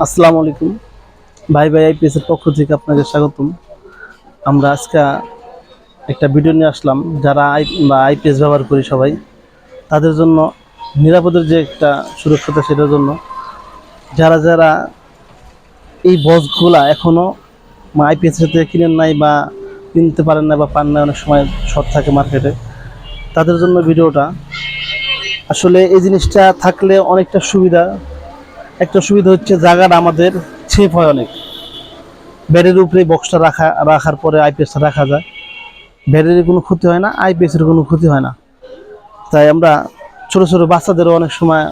আসসালামু আলাইকুম। ভাই ভাই আইপিএস এর পক্ষ থেকে আপনাকে স্বাগতম। আমরা আজকে একটা ভিডিও নিয়ে আসলাম, যারা আই বা আইপিএস ব্যবহার করি সবাই, তাদের জন্য নিরাপদের যে একটা সুরক্ষতা সেটার জন্য, যারা যারা এই বসগুলা এখনও আইপিএস সাথে কিনেন নাই বা কিনতে পারেন না বা পান না অনেক সময় শর্ট থাকে মার্কেটে, তাদের জন্য ভিডিওটা। আসলে এই জিনিসটা থাকলে অনেকটা সুবিধা একটা সুবিধা হচ্ছে জায়গাটা আমাদের ছেপ হয় অনেক। ব্যাটের উপরে বক্সটা রাখা, রাখার পরে আইপিএসটা রাখা যায়। ব্যাটারির কোনো ক্ষতি হয় না আইপিএসের কোনো ক্ষতি হয় না। তাই আমরা ছোটো ছোটো বাচ্চাদেরও অনেক সময়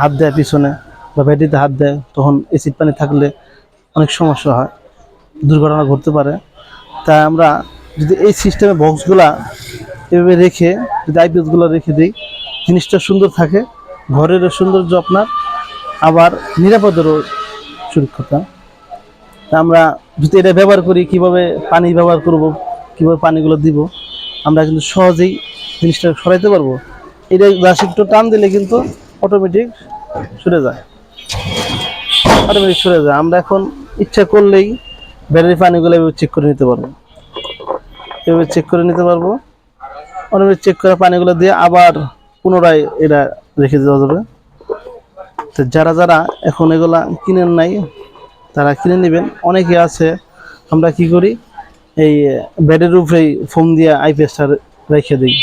হাত দেয় পিছনে বা ব্যাটারিতে হাত দেয়, তখন এসিড পানি থাকলে অনেক সমস্যা হয়, দুর্ঘটনা ঘটতে পারে। তাই আমরা যদি এই সিস্টেমে বক্সগুলা এভাবে রেখে, যদি আইপিএসগুলো রেখে দিই, জিনিসটা সুন্দর থাকে, ঘরেরও সৌন্দর্য আপনার আবার নিরাপদেরও সুরক্ষতা আমরা যদি এটা ব্যবহার করি, কীভাবে পানি ব্যবহার করব, কীভাবে পানিগুলো দিব, আমরা কিন্তু সহজেই জিনিসটা সরাইতে পারব। এটা গ্লাস একটু টান দিলে কিন্তু অটোমেটিক সরে যায়। অটোমেটিক সরে যায়। আমরা এখন ইচ্ছা করলেই ব্যাটারি পানিগুলো এভাবে চেক করে নিতে পারব। এভাবে চেক করে নিতে পারব। অটোমেটিক চেক করা পানিগুলো দিয়ে আবার পুনরায় এটা রেখে দেওয়া যাবে। তো যারা যারা এখন এগুলা কিনেন নাই, তারা কিনে নেবেন। অনেকে আছে, আমরা কি করি, এই বেডের উপরেই ফোম দিয়ে আইপিএসটা রেখে দিই।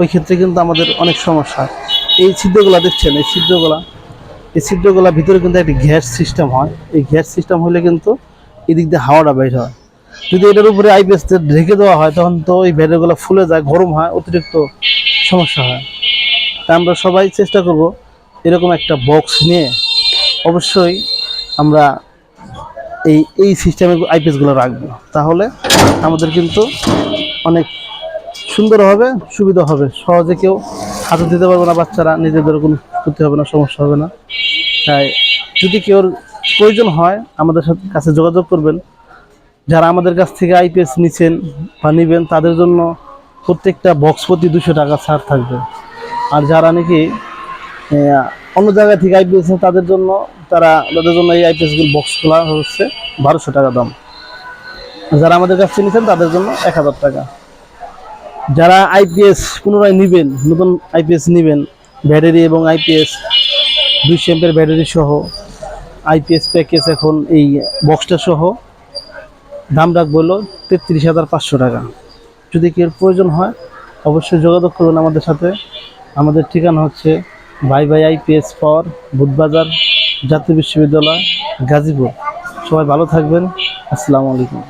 ওই ক্ষেত্রে কিন্তু আমাদের অনেক সমস্যা। এই ছিদ্রগুলা দেখছেন, এই ছিদ্রগুলা এই ছিদ্রগুলা ভিতরে কিন্তু একটা গ্যাস সিস্টেম হয়। এই গ্যাস সিস্টেম হলে কিন্তু এদিক দিয়ে হাওয়াটা বের হয়। যদি এটার উপরে আইপিএস ঢেকে দেওয়া হয়, তখন তো ওই বেডগুলো ফুলে যায়, গরম হয়, অতিরিক্ত সমস্যা হয়। তা আমরা সবাই চেষ্টা করব এরকম একটা বক্স নিয়ে অবশ্যই আমরা এই এই সিস্টেমে আইপিএসগুলো রাখব। তাহলে আমাদের কিন্তু অনেক সুন্দর হবে, সুবিধা হবে। সহজে কেউ হাতে দিতে পারবে না, বাচ্চারা নিজেদের কোনো ক্ষতি হবে না, সমস্যা হবে না। তাই যদি কেউ প্রয়োজন হয়, আমাদের সাথে কাছে যোগাযোগ করবেন। যারা আমাদের কাছ থেকে আইপিএস নিচ্ছেন বা নেবেন, তাদের জন্য প্রত্যেকটা বক্স প্রতি দুশো টাকা ছাড় থাকবে। আর যারা নাকি অন্য জায়গা থেকে আইপিএস তাদের জন্য, তারা তাদের জন্য এই আইপিএসগুলো বক্স খোলা হচ্ছে, বারোশো টাকা দাম। যারা আমাদের কাছ থেকে নিচ্ছেন তাদের জন্য এক হাজার টাকা। যারা আইপিএস পুনরায় নেবেন, নতুন আইপিএস নেবেন, ব্যাটারি এবং আইপিএস দুই শ্যাম্পের ব্যাটারি সহ, আইপিএস প্যাকেজ এখন এই বক্সটা সহ, দাম রাখব হলো তেত্রিশ হাজার পাঁচশো টাকা। যদি কেউ প্রয়োজন হয়, অবশ্যই যোগাযোগ করুন আমাদের সাথে। আমাদের ঠিকানা হচ্ছে ভাই ভাই আইপিএস ফর বুধবাজার জাতীয় বিশ্ববিদ্যালয় গাজীপুর। সবাই ভালো থাকবেন। আসসালামু আলাইকুম।